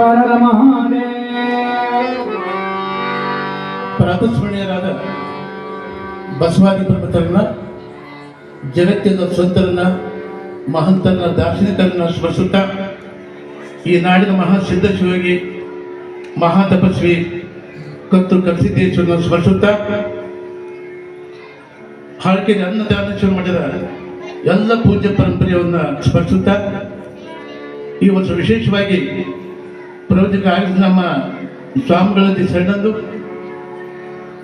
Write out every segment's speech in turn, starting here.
ಹರ ಪ್ರಾತಸ್ಮರಣೀಯರಾದ ಬಸವಾದಿ ಪ್ರಮುಖರನ್ನ ಜಗತ್ತಿನ ಸಂತರನ್ನ, ಮಹಂತರನ್ನ ದಾರ್ಶನಿಕರನ್ನ ಸ್ಮರಿಸುತ್ತಾ ಈ ನಾಡಿನ ಮಹಾಸಿದ್ಧಶಿವಗಿ ಮಹಾತಪಸ್ವಿ ಕತ್ತು ಕಲಸಿದ್ದೇಶ್ವರನ ಸ್ಮರಿಸುತ್ತಾ ಹಾಳ್ಕೆರೆ ಅನ್ನದಾನೇಶ್ವರ ಮಠದ ಎಲ್ಲ ಪೂಜ್ಯ ಪರಂಪರೆಯನ್ನ ಸ್ಮರಿಸುತ್ತಾ ಈ ವರ್ಷ ವಿಶೇಷವಾಗಿ ಪ್ರವಚಕ ಆಗಿದ್ದ ನಮ್ಮ ಸ್ವಾಮಿಗಳಲ್ಲಿ ಶರಣಂದು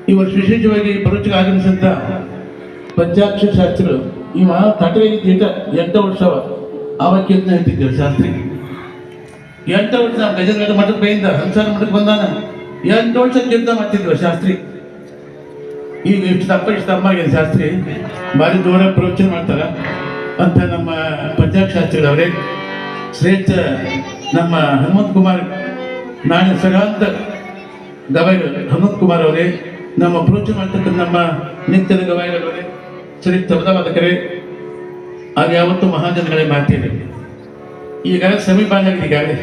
ಇವರು ವರ್ಷ ವಿಶೇಷವಾಗಿ ಪ್ರವಚಕ ಆಗಮಿಸಿದಂತ ಪಂಚಾಕ್ಷರ ಶಾಸ್ತ್ರಿಗಳು ಇವ ತಟರಿಗೆ ಎಂಟು ವರ್ಷವ ಅವಕ್ಕಿಂತ ಹೇಳ್ತಿದ್ದೇವೆ ಶಾಸ್ತ್ರಿ. ಎಂಟು ವರ್ಷ ಗಜನಗಡ ಮಠಕ್ಕೆ ಬೈಯಿಂದ ಸಂಸಾರ ಮಠಕ್ಕೆ ಬಂದಾನ. ಎಂಟು ವರ್ಷ ಮಾಡ್ತಿದ್ವಿ ಶಾಸ್ತ್ರಿ. ಈಗ ಇಷ್ಟು ತಪ್ಪ ಇಷ್ಟು ತಪ್ಪ ಆಗಿದೆ ಶಾಸ್ತ್ರಿ. ಭಾರಿ ದೂರ ಪ್ರವಚನ ಮಾಡ್ತಾರ ಅಂತ ನಮ್ಮ ಪಂಚಾಕ್ಷ ಶಾಸ್ತ್ರಿಗಳವರೇ. ಶ್ರೇಷ್ಠ ನಮ್ಮ ಹನುಮಂತ್ ಕುಮಾರ್, ನಾಳೆ ಸಗಾಂತ ಗವಾಯಿಗಳು ಹನುಮಂತ್ ಕುಮಾರ್ ಅವರೇ, ನಮ್ಮ ಪ್ರೋಚ ಮಾಡ್ತಕ್ಕಂಥ ನಮ್ಮ ನಿತ್ಯದ ಗವಾಯಿಗಳವರೇ ಶ್ರೇಷ್ಠ ಪದವಾದಕರೇ ಆಗ ಯಾವತ್ತೂ ಮಹಾಜನಗಳೇ ಮಾತಿದೆ ಈಗ ಸಮೀಪ ಆಗಿದೆ ಈಗಾಗಲೇ.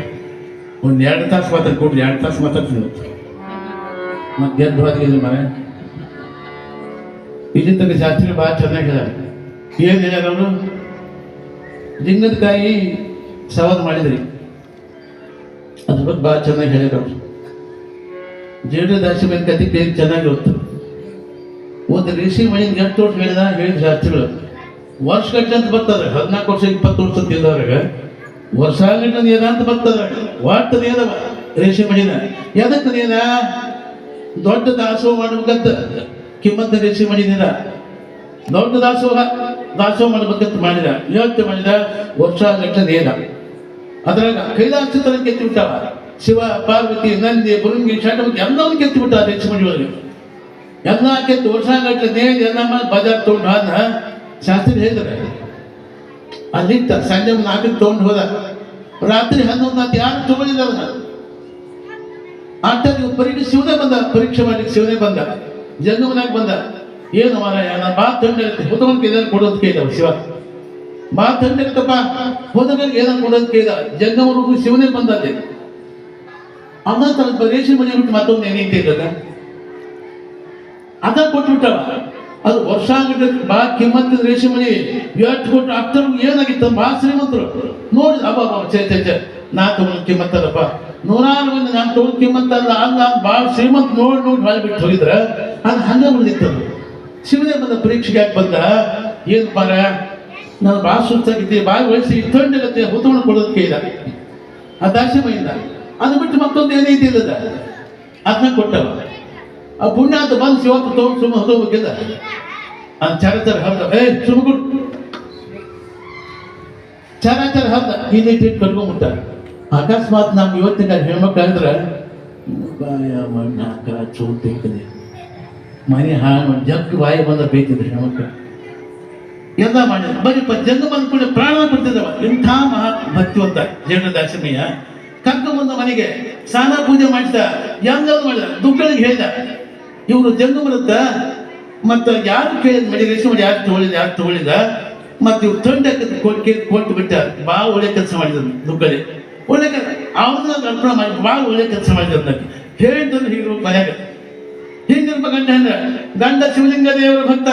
ಒಂದು ಎರಡು ತಾಸು ಮಾತಾಡ್ ಕೊಡ್ರಿ, ಎರಡು ತಾಸು ಮಾತಾಡ್ತೀನಿ ಮತ್ತೆ ಗೆದ್ದು ಮನೆ ಇಲ್ಲಿ ತನಕ ಶಾಸ್ತ್ರಿ ಭಾಳ ಚೆನ್ನಾಗಿ ಹೇಳ್ಯಾರ ಏನು ಹೇಳ್ಯಾರ ಅವರು? ಲಿಂಗದ ಕಾಯಿ ಸವಾಲು ಮಾಡಿದ್ರಿ. ಅದ್ರ ಬಗ್ಗೆ ಭಾಳ ಚೆನ್ನಾಗಿ ಹೇಳಿದ್ರು. ಜೀರ್ಣ ದರ್ಶನ ಮೇಲೆ ಕತೆ ಬೇರೆ ಚೆನ್ನಾಗಿ ಗೊತ್ತು. ಒಂದು ಋಷಿ ಮೈನ್ ಎಷ್ಟು ವರ್ಷ ಹೇಳಿದ ಹೇಳಿದ ಶಾಸ್ತ್ರಿಗಳು. ವರ್ಷ ಗಟ್ಟಲೆ ಅಂತ ಬರ್ತದ ಹದಿನಾಲ್ಕು ವರ್ಷ, ಇಪ್ಪತ್ತು ವರ್ಷ ತಿಂದವ್ರಾಗ ವರ್ಷ ಗಟ್ಟಲೆ ಏನ ಅಂತ ಬರ್ತಾರೆ. ವಾಟ್ ಏನ ರೇಷಿ ಮಣಿನ ಎದಕ್ಕೆ ನೀನ ದೊಡ್ಡ ದಾಸೋಹ ಮಾಡ್ಬೇಕಂತ. ಕಿಮ್ಮತ್ತ ರೇಷಿ ಮಣಿನಿರ ದೊಡ್ಡ ದಾಸೋಹ ದಾಸೋಹ ಮಾಡ್ಬೇಕಂತ ಮಾಡಿದ. ಯೋಚನೆ ಮಾಡಿದ ವರ್ಷ ಗಟ್ಟಲೆ ಏನ ಅದ್ರಾಗ ಕೈಲಾಸ ತರ ಕೆತ್ತಿ ಬಿಟ್ಟವ ಶಿವ, ಪಾರ್ವತಿ, ನಂದಿ ಬುರುಂಗಿ ಷಟಮುಖಿ ಎಲ್ಲವನ್ನು ಕೆತ್ತಿ ಬಿಟ್ಟ ರೇಷಿ ಮಣಿ ಒಳಗೆ ಎಲ್ಲ ಕೆತ್ತು ವರ್ಷ ಗಟ್ಟಲೆ ನೇಯ್ದು ಎಲ್ಲ ಮಾಡಿ ಬಜಾರ್ ತಗೊಂಡು ಹೋದ ಶಾಸ್ತ್ರಿ ಹೇಳಿದ್ರೆ ಅಲ್ಲಿತ್ತ ಸಂಜೆ ನಾಲ್ಕು ತಗೊಂಡು ಹೋದ. ರಾತ್ರಿ ಹನ್ನೊಂದು ಅಂತ ಯಾರು ತಗೊಂಡಿಲ್ಲ ಅದನ್ನ. ಆಟ ಪರೀಕ್ಷೆ ಶಿವನೇ ಬಂದ, ಪರೀಕ್ಷೆ ಮಾಡ್ಲಿಕ್ಕೆ ಶಿವನೇ ಬಂದ ಜಂಗಮನಾಗ ಬಂದ. ಏನು ಮಾರಾಯ ನಾನು ಬಾ ತೊಂದರೆ ಕೈದಾಗ ಕೊಡೋದು ಕೇಳಿದವ ಶಿವ. ಬಾ ಕಪ್ಪ ಹೋದಾಗ ಏನೋ ಕೊಡೋದು ಕೇಳಿದ, ಜಂಗಮರು ಶಿವನೇ ಬಂದಿದೆ ಅಲ್ಲಿ ಅಮ್ಮ ತನ್ನ ರೇಷನ್ ಮನೆ ಬಿಟ್ಟು ಮತ್ತೊಂದು ಏನೈತೆ ಇದ್ದಾಗ ಅದ ಕೊಟ್ಬಿಟ್ಟವ ಅದು ವರ್ಷ ಆಗಿದ್ದ ಬಾ ಕಿಮ್ಮತ್ತ ರೇಷನ್ ಮನೆ ಎಷ್ಟು ಕೊಟ್ಟು ಅಕ್ಟರ್ ಏನಾಗಿತ್ತು? ಬಾ ಶ್ರೀಮಂತರು. ನೋಡಿ, ಅಬ್ಬ ಚೇ ಚೇ ಚೇ ನಾ ತಗೊಂಡು ಕಿಮ್ಮತ್ತಲ್ಲಪ್ಪ. ನೂರಾರು ಮಂದಿ ನಾನು ತಗೊಂಡು ಕಿಮ್ಮತ್ತ ಅಲ್ಲ ಭಾಳ ಶ್ರೀಮಂತ ನೋಡಿ ನೋಡಿ ಹೊಳೆ ಬಿಟ್ಟು ಹೋಗಿದ್ರ. ಅದು ಹಂಗೆ ಬಂದಿತ್ತು. ಶಿವನೇ ಬಂದ ಪರೀಕ್ಷೆಗೆ ಯಾಕೆ ಬಂದ? ಏನು ಬಾರ ನಾನು ಭಾಳ ಸುಸ್ತಾಗಿದ್ದೆ ಭಾಳ ವಯಸ್ಸು ಇತ್ತೊಂಡಿರುತ್ತೆ ಹುತ್ತವನ್ನು ಕೊಡೋದಕ್ಕೆ ಇಲ್ಲ ಆ ದಾಸಿಮಯಿಂದ. ಅದು ಬಿಟ್ಟು ಮತ್ತೊಂದು ಏನೈತಿ ಇಲ್ಲದ ಅದನ್ನ ಕೊಟ್ಟವ. ಆ ಪುಣ್ಯ ಅಂತ ಬಂದು ಶಿವತ್ತು ತಗೊಂಡು ಸುಮ್ಮ ಹೋಗ್ಬೇಕಿಲ್ಲ ಅದು ಚರಚರ ಹರ್ದ. ಏ ಸುಮ್ಮಗುಡ್ ಚರಾಚರ ಹರಿದ. ಇನ್ನಿಟ್ಟು ಕಟ್ಕೊಂಡ್ಬಿಟ್ಟ ಅಕಸ್ಮಾತ್ ನಮ್ಮ ಇವತ್ತಿನ ಹೆಣ್ಮಕ್ಳಾದ್ರೆ ಮಣ್ಣಾಕ ಚೂಟ್ ಮನೆ ಹಾಳು ಜಗ್ ಬಾಯಿ ಬಂದ ಬೇಕಿದ್ರೆ ಹೆಣ್ಮಕ್ಳು. ಎಲ್ಲ ಮಾಡಿದ ಬರೀ ಜಂಗ ಬಂದ ಕೂಡ ಪ್ರಾಣ ಬಿಡ್ತಿದ್ದವ. ಇಂಥ ಮಹಾ ಭಕ್ತಿವಂತ ಜೇಡ ದಾಸಿಮಯ್ಯ ಕರ್ಕೊಂಬಂದ ಮನೆಗೆ ಸ್ನಾನ ಪೂಜೆ ಮಾಡಿದ ಎಲ್ಲ ಮಾಡಿದ ದುಡ್ಗಳಿಗೆ ಹೇಳಿದ, ಇವರು ಜಂಗ ಬರುತ್ತ ಮತ್ತ ಯಾರು ಕೇಳಿದ ಮಡಿ ರೇಷನ್ ಮಾಡಿ ಯಾರು ತಗೊಳ್ಳಿದ ಯಾರು ತಗೊಳ್ಳಿದ ಮತ್ತೆ ಇವ್ರು ತಂಡ ಕೊಟ್ಟು ಕೊಟ್ಟು ಬಿಟ್ಟ ಬಾ ಒಳ್ಳೆ ಕೆಲಸ ಮಾಡಿದ ದುಗ್ಗಳಿ ಒಳ್ಳೆ ಕೆಲಸ. ಅವನ್ನ ಅರ್ಪಣೆ ಮಾಡಿ ಬಾ ಒಳ್ಳೆ ಕೆಲಸ ಮಾಡಿದ ಹೇಳಿದ್ರು ಹೀಗೆ ಮನ್ಯಾಗ. ಹಿಂದಿರ್ಬ ಗಂಡ ಅಂದ್ರೆ ಗಂಡ ಶಿವಲಿಂಗ ದೇವರ ಭಕ್ತ,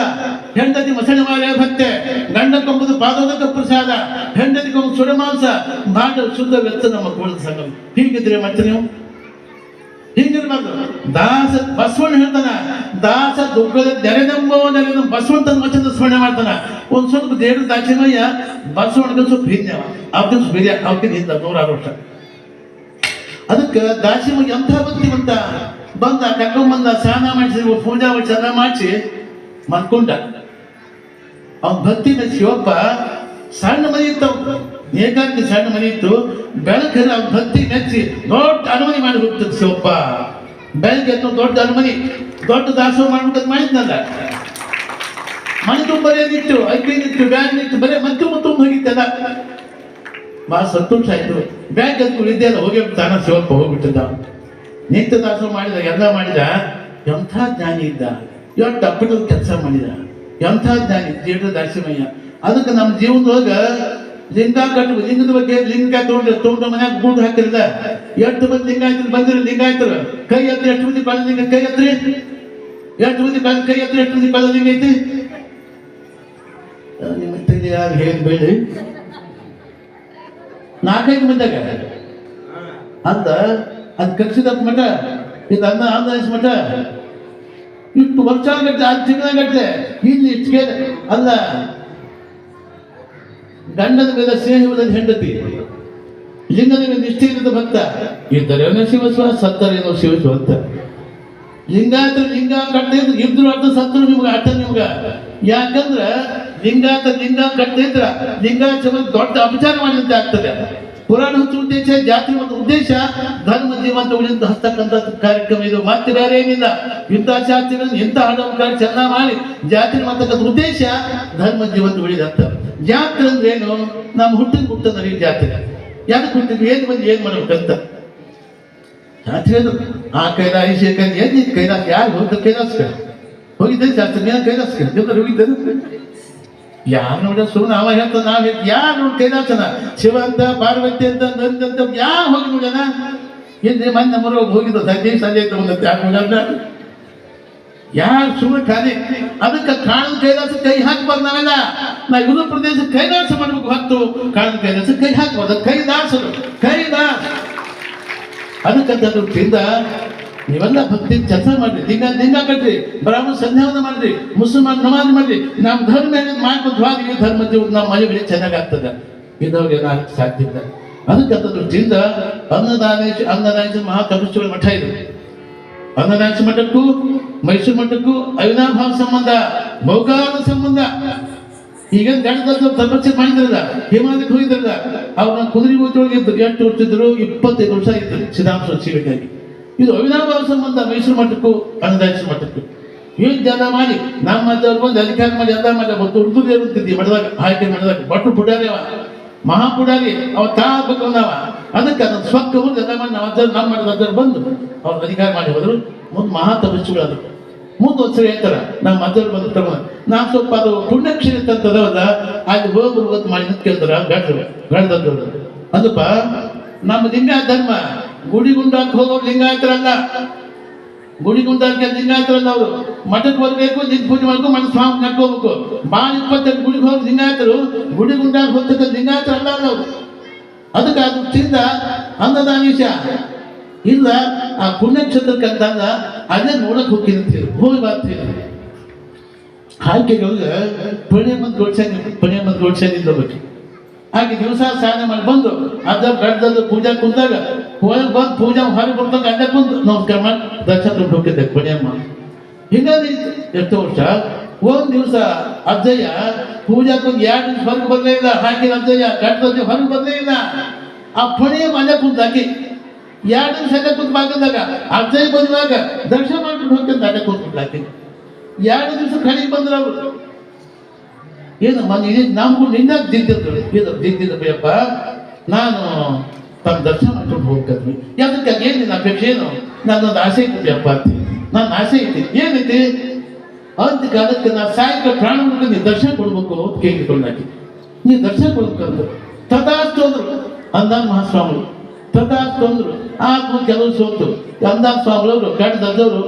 ಹೆಂಡತಿ ಮಸಣೆ ಮಾರಿಯ ಭಕ್ತೆ, ಗಂಡ ಕಂಬುದು ಪಾದೋದಕ ಪ್ರಸಾದ ಹೆಂಡತಿ ಕೊಂಬು ಸುಡಮಾಂಸ ಭಾಳ ಶುದ್ಧ ವ್ಯಕ್ತ ನಮ್ಮ ಕೋಳಿದ ಸಂಗಮ. ಹೀಗಿದ್ರೆ ಮತ್ತೆ ನೀವು? ಹೀಗಿರ್ಬಾರ್ದು ದಾಸ ಬಸವಣ್ಣ ಹೇಳ್ತಾನ, ದಾಸ ದುಗ್ಗದ ನೆರೆದಂಬವ ನೆರೆದ ಬಸವಣ್ಣ ತನ್ನ ವಚನ ಸ್ಮರಣೆ ಮಾಡ್ತಾನ. ಒಂದ್ ಸ್ವಲ್ಪ ದೇವ್ರ ದಾಕ್ಷಿಣ್ಯ ಬಸವಣ್ಣಗೆ ಸ್ವಲ್ಪ ಹಿಂದೆ ಅವ್ರಿಗೆ ಹಿರಿಯ ಅವ್ರಿಗೆ ಹಿಂದ ನೂರಾರು ವರ್ಷ. ಅದಕ್ಕೆ ದಾಸಿಮಗೆ ಎಂಥ ಭಕ್ತಿವಂತ ಬಂದ ಕರ್ಕೊಂಡ್ಬಂದ ಸ್ನಾನ ಮಾಡಿಸಿ ಪೂಜಾ ಎಲ್ಲ ಮಾಡಿಸಿ ಮನ್ಕೊಂಡ ಅವನ ಮೆಚ್ಚಿ ಶಿವಪ್ಪ ಸಣ್ಣ ಮನೆ ಇತ್ತು ಏಕಾಂತಿ ಸಣ್ಣ ಮನೆ ಇತ್ತು. ಬೆಳಕರ ಅವ್ನ ಭಕ್ತಿ ಮೆಚ್ಚಿ ದೊಡ್ಡ ಅನುಮತಿ ಮಾಡಿ ಹೋಗ್ತದೆ ಶಿವಪ್ಪ. ಬೆಳಗ್ಗೆ ದೊಡ್ಡ ಅನುಮತಿ, ದೊಡ್ಡ ದಾಸೋಹ ಮಾಡ್ಬಿಟ್ಟು ಮಾಡಿದ್ನಲ್ಲ. ಮನೆ ತುಂಬ ಏನಿತ್ತು ಐದೈದಿತ್ತು ಬ್ಯಾಗ್ ನಿತ್ತು ಬರೇ ಮತ್ತೆ ತುಂಬ ಹೋಗಿದ್ದಲ್ಲ ಭಾಳ ಸಂತೋಷ ಆಯ್ತು. ಬ್ಯಾಗ್ ಅಂತ ಇದ್ದೆಲ್ಲ ಹೋಗಿ ತಾನ ಶಿವಪ್ಪ ಹೋಗ್ಬಿಟ್ಟಿದ್ದ. ನಿತ್ಯ ದಾಸ ಮಾಡಿದ ಎಲ್ಲ ಮಾಡಿದ? ಎಂಥ ಜ್ಞಾನಿ ಇದ್ದ? ಎಷ್ಟು ಅಪ್ಪಟ ಕೆಲಸ ಮಾಡಿದ? ಎಂಥ ಜ್ಞಾನಿ? ಜೀವನ ದಾಸಿಮಯ್ಯ ಅದಕ್ಕೆ ನಮ್ಮ ಜೀವನದೊಳಗ ಲಿಂಗ ಕಟ್ಟು ಲಿಂಗದ ಬಗ್ಗೆ ಲಿಂಗ ತೊಗೊಂಡ್ರೆ ತೊಗೊಂಡ ಮನ್ಯಾಗ ಗೂಡು ಹಾಕಿರದ ಎಷ್ಟು ಮಂದಿ ಬಂದಿರಿ? ಲಿಂಗ ಲಿಂಗಾಯತರು? ಕೈ ಎತ್ತಿ ಎಷ್ಟು ಮಂದಿ ಕಳ್ಳ ಲಿಂಗ ಕೈ ಎತ್ರಿ ಎಷ್ಟು ಮಂದಿ ಕಳ್ಳ ಕೈ ಎತ್ರಿ ಎಷ್ಟು ಮಂದಿ ಕಳ್ಳ ಲಿಂಗ ಐತಿ? ನಿಮ್ಮ ತಲೆ ನಾಲ್ಕೈದು ಮಂದಿಯಾಗ? ಅಂತ ಅದು ಕಕ್ಷಿದ ಮಠ, ಇದು ಅನ್ನ ಅನ್ನ ಮಠ. ಇಷ್ಟು ವರ್ಷ ಆಗತ್ತೆ ಅದು ತಿಂಗಳಗಟ್ಟಲೆ ಇಲ್ಲಿ ಇಷ್ಟು ಅಲ್ಲ, ಗಂಡನ ಮೇಲೆ ಸ್ನೇಹಿತನ ಹೆಂಡತಿ. ಲಿಂಗದ ಮೇಲೆ ನಿಷ್ಠೆ ಇಲ್ಲದ ಭಕ್ತ. ಇದ್ದರೇನೋ ಶಿವಸ್ವ ಸತ್ತರೇನೋ ಶಿವಸ್ವ ಅಂತ. ಲಿಂಗಾಯತ ಲಿಂಗ ಕಟ್ಟದೆ ಇದ್ರು ಅರ್ಥ ಸತ್ತರು ನಿಮ್ಗೆ ಅರ್ಥ ನಿಮ್ಗ. ಲಿಂಗ ಲಿಂಗಾಯತ ಲಿಂಗ ಕಟ್ಟಿದ್ರ ಲಿಂಗಾಯತ ದೊಡ್ಡ ಅಪಚಾರ ಮಾಡಿದಂತೆ ಆಗ್ತದೆ. ಪುರಾಣ ಉದ್ದೇಶ ಜಾತಿ ಒಂದು ಉದ್ದೇಶ, ಧರ್ಮ, ಜೀವಂತ ಉಳಿದ ಹಸ್ತಕ್ಕಂಥ ಕಾರ್ಯಕ್ರಮ ಇದು ಮತ್ತೆ ಬೇರೆ ಏನಿಲ್ಲ. ಇಂಥ ಶಾಸ್ತ್ರಗಳನ್ನು ಎಂತ ಹಾಡೋಕಾರ ಚೆನ್ನ ಮಾಡಿ ಜಾತಿ ಮಾಡ್ತಕ್ಕಂಥ ಉದ್ದೇಶ ಧರ್ಮ, ಜೀವಂತ ಉಳಿದಂತ ಜಾತ್ರೆ ಅಂದ್ರೆ ಏನು? ನಮ್ಮ ಹುಟ್ಟಿದ ಹುಟ್ಟದ ಈ ಜಾತ್ರೆ. ಯಾಕೆ ಹುಟ್ಟಿದ್ವಿ ಏನ್ ಬಂದು ಏನ್ ಮಾಡ್ಬೇಕಂತ? ಜಾತ್ರೆ ಅದು. ಆ ಕೈಲಾಸ ಏನ್ ಕೈಲಾಸ? ಯಾರು ಹೋಗ್ತಾರೆ ಕೈಲಾಸ ಹೋಗಿದ್ದೆ ಜಾತ್ರೆ ಕೈಲಾಸ ಎಲ್ಲರೂ ಹೋಗಿದ್ದೆ ಯಾರು ನೋಡ ಸುಮ್ಮನೆ ಅವ ಹೇಳ್ತ ನಾವ್ ಹೇಳ್ತೀವಿ. ಯಾರು ನೋಡಿ ಕೈಲಾಸನ ಶಿವ ಅಂತ ಪಾರ್ವತಿ ಅಂತ ನಂದ ಅಂತ ಯಾರು ಹೋಗಿ ನೋಡ್ಯಾನ? ಹಿಂದೆ ಮೊನ್ನೆ ನಮ್ಮರು ಹೋಗಿದ್ದು? ಸಂಜೆ ಸಂಜೆ ತಗೊಂಡಂತೆ ನೋಡ್ಯಾನ? ಯಾರು ಸುಮ್ಮನೆ ಖಾಲಿ? ಅದಕ್ಕೆ ಕಾಣದ ಕೈಲಾಸ ಕೈ ಹಾಕ್ಬಾರ್ದು ನಾವೆಲ್ಲ. ನಾ ಇದು ಪ್ರದೇಶ ಕೈಲಾಸ ಮಾಡ್ಬೇಕು ಹೊತ್ತು. ಕಾಣದ ಕೈಲಾಸ ಕೈ ಹಾಕ್ಬಾರ್ದು. ಕೈಲಾಸರು ಕೈಲಾಸ. ಅದಕ್ಕಂತ ತಿಂದ ನೀವೆಲ್ಲ ಭಕ್ತಿ ಕೆಲಸ ಮಾಡ್ರಿ. ದಿನ ದಿನ ಕಟ್ರಿ. ಬ್ರಾಹ್ಮಣ ಸಂಧ್ಯಾವನ ಮಾಡ್ರಿ. ಮುಸಲ್ಮಾನ್ ನಮಾಜ್ ಮಾಡ್ರಿ. ನಮ್ಮ ಧರ್ಮ ಮಾಡ್ಬೋದು ಹೋಗಿ ಧರ್ಮ ಜೀವನ ನಮ್ಮ ಮನೆ ಚೆನ್ನಾಗಾಗ್ತದೆ. ಇದವ್ರಿಗೆ ಏನಾಗಕ್ಕೆ ಸಾಧ್ಯ ಇಲ್ಲ. ಅದಕ್ಕಂತಂದ್ರೆ ತಿಂದ ಅನ್ನದಾನೇಶ ಅನ್ನದಾನೇಶ ಮಹಾಕಪಿಶ್ವರ ಮಠ ಇದೆ. ಅನ್ನದಾನೇಶ ಮಠಕ್ಕೂ, ಮೈಸೂರು ಮಠಕ್ಕೂ ಅವಿನಾಭಾವ ಸಂಬಂಧ ಮೌಕಾದ ಸಂಬಂಧ. ಈಗ ಗಣದಲ್ಲಿ ತಪಸ್ಸೆ ಮಾಡಿದ್ರಲ್ಲ, ಹಿಮಾಲಯಕ್ಕೆ ಹೋಗಿದ್ರಲ್ಲ, ಅವ್ರನ್ನ ಕುದುರೆ ಒಳಗೆ ಎಂಟು ವರ್ಷ ಇದ್ರು? ಇಪ್ಪತ್ತೈದು ವರ್ಷ ಇದ್ರು ಸಿದ್ಧಾಂಶ ಶಿವಗಾಗಿ ಇದು ಅವಿನಾಭಾವ ಸಂಬಂಧ ಮೈಸೂರು ಮಠಕ್ಕೂ ಅನ್ನದಾನೇಶ ಮಠಕ್ಕೂ. ಏನು ಜನ ಮಾಡಿ, ನಮ್ಮ ಮಧ್ಯ ಬಂದು ಅಧಿಕಾರ ಮಾಡಿ ಎಲ್ಲ ಮಾಡಿ ಮತ್ತು ಉರ್ದು ಇರುತ್ತಿದ್ದಿ ಮಠದಾಗ, ಆಯ್ಕೆ ಮಾಡಿದಾಗ ಬಟ್ಟು ಪುಡಾರಿ ಅವ, ಮಹಾ ಪುಡಾರಿ, ಅವ ತಾ ಆಗ್ಬೇಕು ಅದಕ್ಕೆ ಅದನ್ನ ಸ್ವಕ್ಕ ಹೋಗಿ ಎಲ್ಲ ಮಾಡಿ ನಾವು ಅಜ್ಜರು ನಮ್ಮ ಮಠದ ಬಂದು ಅವ್ರು ಅಧಿಕಾರ ಮಾಡಿ ಹೋದ್ರು. ಮುಂದೆ ಮಹಾ ತಪಸ್ಸುಗಳಾದ್ರು ಮುಂದೆ ಒಂದ್ಸರಿ ಹೇಳ್ತಾರ, ನಮ್ಮ ಮದ್ದವ್ರು ಬಂದು ತಗೊಂಡ ನಾವು ಸ್ವಲ್ಪ ಅದು ಪುಣ್ಯಕ್ಷೇತ್ರ ಅಂತದವಲ್ಲ ಅಲ್ಲಿ ಹೋಗಿ ಗೊತ್ತು ಮಾಡಿ ಅಂತ ಕೇಳ್ತಾರ ಗಂಡ ಗಂಡದವ್ರು ಅದಪ್ಪ ನಮ್ಮ ಲಿಂಗ ಧರ್ಮ. ಗುಡಿ ಅಂತ ಹೋಗೋರು ಲಿಂಗಾಯತರಲ್ಲ. ಗುಡಿ ಅಂತ ಲಿಂಗಾಯತರಲ್ಲ ಅವರು. ಮಠಕ್ಕೆ ಬರಬೇಕು, ಲಿಂಗ ಪೂಜೆ ಮಾಡ್ಕೊಂಡು ಮನ ಸ್ವಾಮಿ ನಡ್ಕೋಬೇಕು ಬಾಳ ಇಪ್ಪತ್ತೆರಡು ಗುಡಿಗೆ ಹೋಗಿ ಲಿಂಗಾಯತರು ಗುಡಿ ಗುಂಡಾಗ ಹೋಗ್ತಕ್ಕ ಲಿಂಗಾಯತರಲ್ಲ ಅವರು. ಅದಕ್ಕೆ ಅದು ತಿಂದ ಅನ್ನದಾನೀಶ ಇಲ್ಲ, ಆ ಪುಣ್ಯಕ್ಷೇತ್ರಕ್ಕೆ ಅಂತಂದ ಅದೇ ನೋಡಕ್ ಹೋಗ್ತೀನಿ ಹೋಗಿ ಬರ್ತೀವಿ ಆಯ್ಕೆಗಳಿಗೆ ಪುಣ್ಯ ಮಂದ್ ಗೋಡ್ಸಾಗಿ ಪುಣ್ಯ ಮಂದಿ ಇಲ್ಲ ಬಗ್ಗೆ ಹಾಗೆ ದಿವಸ ಸ್ನಾನ ಮಾಡಿ ಬಂದು ಅದ ಗಡ್ಡದ್ದು ಪೂಜಾ ಕುಂದಾಗ ಹೊರಗೆ ಬಂದು ಪೂಜಾ ಹೊರಗೆ ಬರ್ದಾಗ ಅಲ್ಲೇ ಕುಂದು ನಮಸ್ಕಾರ ಮಾಡಿ ದರ್ಶನ ತಗೊಂಡು ಹೋಗಿದ್ದೆ ಕೊನೆಯಮ್ಮ ಹಿಂಗಾಗಿ ಎಷ್ಟು ವರ್ಷ. ಒಂದ್ ದಿವಸ ಅಜ್ಜಯ್ಯ ಪೂಜಾಕ್ಕೊಂದು ಎರಡು ದಿವಸ ಹೊರಗೆ ಬರಲೇ ಇಲ್ಲ, ಹಾಕಿದ ಅಜ್ಜಯ್ಯ ಗಡ್ಡದ್ದು ಹೊರಗೆ ಬರಲೇ ಇಲ್ಲ. ಆ ಪುಣ್ಯ ಮನೆ ಕುಂತ ಎರಡು ದಿವಸ ಅಲ್ಲೇ ಕುಂತ ಬಾಗದಾಗ ಅಜ್ಜಯ್ಯ ಬಂದಾಗ ದರ್ಶನ ಮಾಡ್ಕೊಂಡು ಹೋಗ್ತಂತ ಅಲ್ಲೇ ಕುಂತು ಹಾಕಿ ಎರಡು ದಿವಸ ಕಡೆಗೆ ಬಂದ್ರು ಅವರು. ಏನು ಮನೆ ನಮಗೂ ನಿನ್ನ ದಿದ್ದಿದ್ದು ಇದು ದಿದ್ದಿದ ಬೇಯಪ್ಪ. ನಾನು ತಮ್ಮ ದರ್ಶನ ಮಾಡ್ಕೊಂಡು ಹೋಗ್ತಿದ್ವಿ. ಅದಕ್ಕೆ ಏನು ನಿನ್ನ ಅಪೇಕ್ಷೆ? ಏನು? ನನ್ನೊಂದು ಆಸೆ ಇತ್ತು ಬೇಪ ಅಂತ. ನನ್ನ ಆಸೆ ಐತಿ ಏನೈತಿ ಅಂತ ಅದಕ್ಕೆ ನಾನು ಸಾಯಂಕಾಲ ಪ್ರಾಣ ನೀನು ದರ್ಶನ ಕೊಡ್ಬೇಕು ಅಂತ ಕೇಳಿಕೊಂಡಾಕಿ ನೀ ದರ್ಶನ ಕೊಡ್ಬೇಕಂದ್ರು ತಥಾಸ್ತು ಅಂದ್ರು. ಅಂದ ಮಹಾಸ್ವಾಮಿಗಳು. ತಥಾಸ್ತು ಅಂದ್ರು. ಆತ್ಮ ಕೆಲವು ಸೋತು. ಅಂದ ಸ್ವಾಮಿಗಳವರು ಕಡ್ದವರು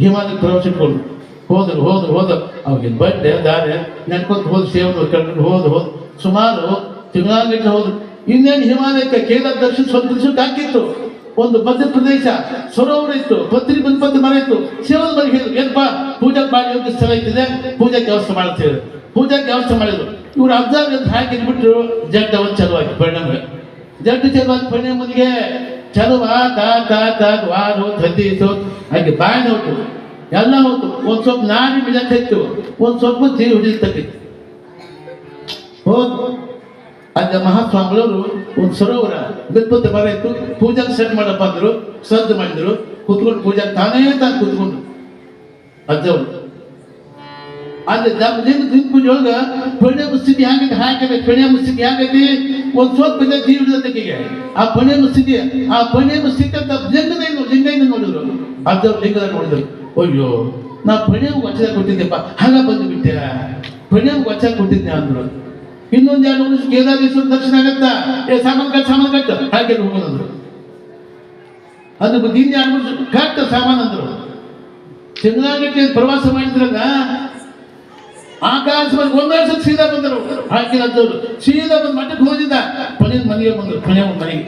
ಹಿಮಾಲಯ ಪ್ರವೇಶ ಇಟ್ಕೊಂಡು ಹೋದ್ರು ಹೋದ್ರು ಹೋದ್ರು. ಅವ್ರಿಗೆ ಬಂಡೆ ದಾರೆ. ನೆನ್ಕೊಂತ ಹೋದ್ ಸೇವನ ಕರ್ಕೊಂಡು ಹೋದ್ ಹೋದ್ ಸುಮಾರು ತಿಂಗಳಾಗಿಟ್ಟು ಹೋದ್ರು. ಇನ್ನೇನು ಹಿಮಾಲಯಕ್ಕೆ ಕೇರಳ ದರ್ಶನ ಸ್ವಲ್ಪ ದಿವಸಕ್ಕೆ ಹಾಕಿತ್ತು. ಒಂದು ಮಧ್ಯಪ್ರದೇಶ ಸರೋವರ ಇತ್ತು ಪತ್ರಿ ಬಂದು ಮನೆ ಇತ್ತು. ಸೇವನ ಮನೆ ಹೇಳಿದ್ರು ಏನಪ್ಪ ಪೂಜೆ ಮಾಡಿ ಒಂದು ಸ್ಥಳ ಇದ್ದಿದೆ ಪೂಜೆಗೆ ವ್ಯವಸ್ಥೆ ಮಾಡ್ತೇವೆ ಪೂಜೆಗೆ ವ್ಯವಸ್ಥೆ ಮಾಡಿದ್ರು. ಇವ್ರು ಅಬ್ಸರ್ವ್ ಅಂತ ಹಾಕಿದ್ಬಿಟ್ಟು ಜಡ್ಡ ಒಂದು ಚಲುವಾಗಿ ಪರಿಣಾಮ. ಜಡ್ಡು ಚಲುವಾಗಿ ಪರಿಣಾಮನಿಗೆ ಚಲುವ ತಾ ತಾ ತಾ ವಾರು ಹೋತ್ ಹಾಗೆ ಬಾಯಿ ಹೋತು ಎಲ್ಲ ಹೋಯ್ತು ಒಂದು ಸ್ವಲ್ಪ ನಾರಿ ಬಿಡಕ್ಕಿತ್ತು ಒಂದು ಸ್ವಲ್ಪ ಜೀವ ಹಿಡಿತಕ್ಕಿತ್ತು ಹೋದ್ ಅಲ್ಲಿ ಮಹಾಸ್ವಾಮಿಗಳವರು ಒಂದು ಸರೋವರ ಬಿಲ್ಪತ್ತೆ ಮರ ಇತ್ತು. ಪೂಜೆಗೆ ಸೆಟ್ ಮಾಡಪ್ಪ ಅಂದ್ರು ಸದ್ದು ಮಾಡಿದ್ರು. ಕುತ್ಕೊಂಡು ಪೂಜಾ ತಾನೇ ತಾನು ಕುತ್ಕೊಂಡು ಅಜ್ಜವ್ರು. ಅಲ್ಲಿ ನಮ್ಮ ಲಿಂಗ ಲಿಂಗ ಪೂಜೆ ಒಳಗೆ ಪುಣ್ಯ ಸ್ಥಿತಿ ಹ್ಯಾಂಗೈತಿ ಹಾಕಬೇಕು ಪುಣ್ಯ ಸ್ಥಿತಿ ಹ್ಯಾಂಗೈತಿ ಒಂದು ಸ್ವಲ್ಪ ಜನ ಜೀವ ಹಿಡಿದಕ್ಕಿಗೆ ಆ ಪುಣ್ಯ ಸ್ಥಿತಿ ಆ ಪುಣ್ಯ ಸ್ಥಿತಿ ಅಂತ ಲಿಂಗದ ನೋಡಿದ್ರು. ಅಜ್ಜವ್ರು ಲಿಂಗದ ನೋಡಿದ್ರು. ಅಯ್ಯೋ, ನಾ ಪಣ್ಯಾಗ ವಚನ ಕೊಟ್ಟಿದ್ದೆಪ್ಪ ಹಾಗ ಬಂದು ಬಿಟ್ಟೆ. ಪಣ್ಯಾಗ ವಚನ ಕೊಟ್ಟಿದ್ದೆ ಅಂದ್ರು. ಇನ್ನೊಂದು ಎರಡು ವರ್ಷ ಕೇದಾರೇಶ್ವರ ದರ್ಶನ ಆಗತ್ತಾ? ಏ, ಸಾಮಾನು ಕಟ್, ಸಾಮಾನು ಕಟ್ಟು ಹಾಗೆ ಹೋಗೋದಂದ್ರು ಅದು ದಿನ ಎರಡು ವರ್ಷ ಕಟ್ಟ ಸಾಮಾನು ಅಂದ್ರು. ತಿಂಗಳಾಗಟ್ಟೆ ಪ್ರವಾಸ ಮಾಡಿದ್ರಾಗ ಆಕಾಶ ಬಂದು ಒಂದೇ ವರ್ಷ ಸೀದಾ ಬಂದರು. ಹಾಕಿರೋದವ್ರು ಸೀದಾ ಬಂದು ಮಠಕ್ಕೆ ಹೋಗಿದ್ದ. ಕೊನೆಯ ಮನೆಗೆ ಬಂದರು ಕೊನೆಯ ಒಂದು ಮನೆಗೆ.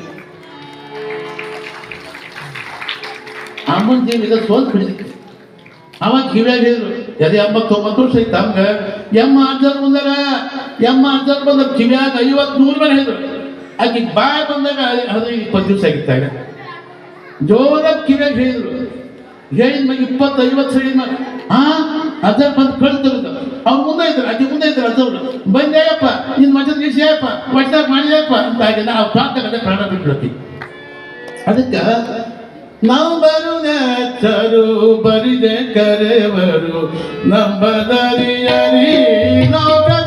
ಅಮ್ಮನ ದೇವಿ ಇದಕ್ಕೆ ಸೋಲ್ ಬಿಡಿದಕ್ಕೆ ಅವಾಗ ಕಿವ್ಯಾಗ ಹೇಳಿದ್ರು ಅದೇ ಎಂಬತ್ತೊಂಬತ್ತು ವರ್ಷ ಐತೆ ತಮ್ಗೆ ಎಮ್ಮ ಅಜ್ಜರ್ ಬಂದಾರ? ಎಮ್ಮ ಅಜ್ಜರ್ ಬಂದ ಕಿವ್ಯಾಗ ಐವತ್ತು ನೂರು ಮೇಲೆ ಹೇಳಿದ್ರು ಆಕೆ ಬಾಯ್ ಬಂದಾಗ ಹದಿನೈದು, ಇಪ್ಪತ್ತು ದಿವಸ ಆಗಿತ್ತಾಗ ಜೋರಾಗಿ ಕಿವ್ಯಾಗ ಹೇಳಿದ್ರು. ಹೇಳಿದ ಮ್ಯಾಗ ಇಪ್ಪತ್ತು, ಐವತ್ತು ಸರಿ ಹಾ ಅಜ್ಜರ್ ಬಂದು ಕಳ್ತಿರೋದು ಅವ್ರು ಮುಂದೆ ಇದ್ರು ಅಜ್ಜಿ ಮುಂದೆ ಇದ್ರು ಅಜ್ಜವ್ರು. ಬಂದೇಯಪ್ಪ ನಿನ್ನ ಮಜದ ವಿಷಯಪ್ಪ ಮಠದಾಗ ಮಾಡಿದೆಯಪ್ಪ ಅಂತ ಆಗಿದೆ ನಾವು ಪ್ರಾಂತಗಡೆ ಪ್ರಾಣ ಬಿಟ್ಬಿಡ್ತೀವಿ ಅದಕ್ಕೆ ನಾವು ಬರುಣರು ಬರಿದೆ ಕರೆವರು ನಂಬದರಿಯರಿ ಲೋಕದ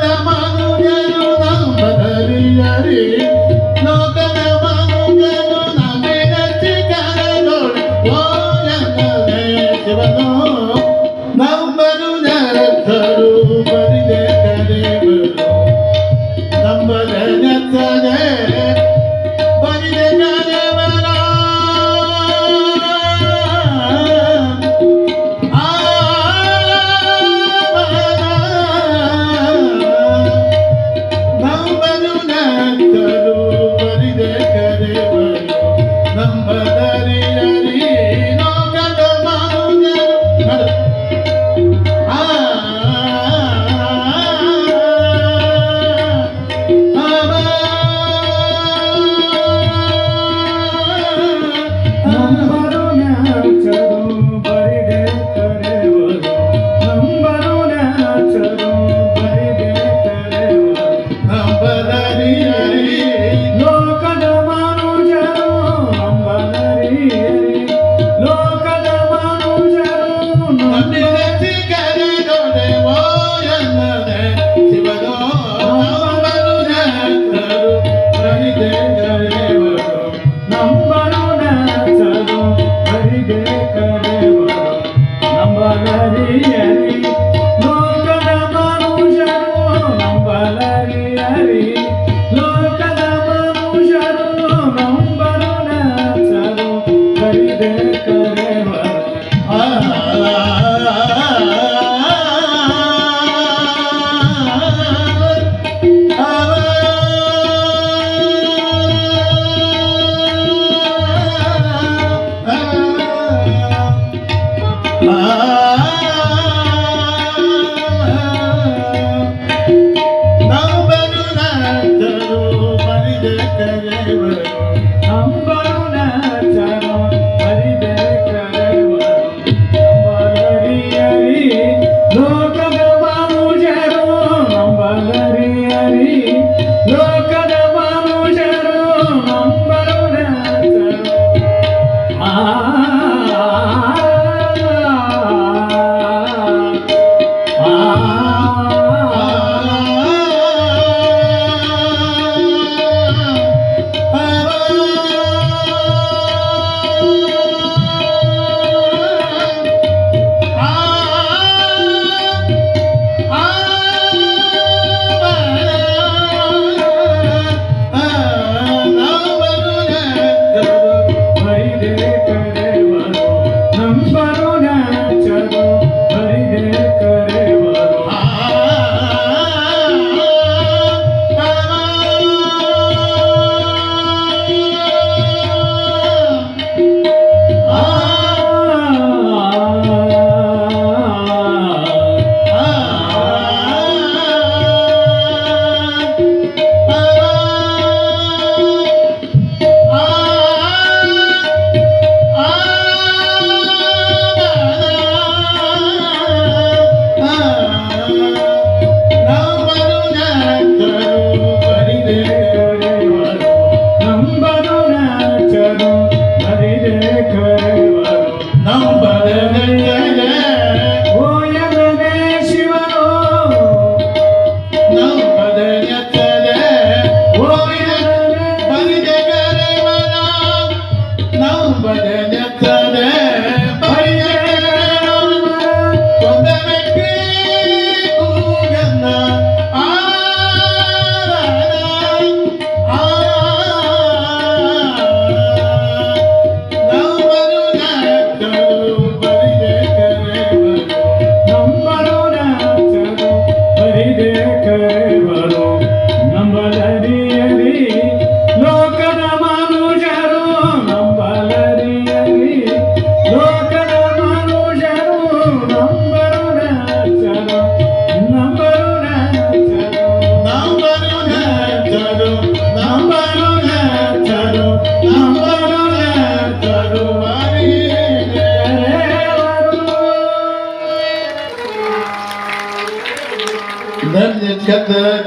நம்ப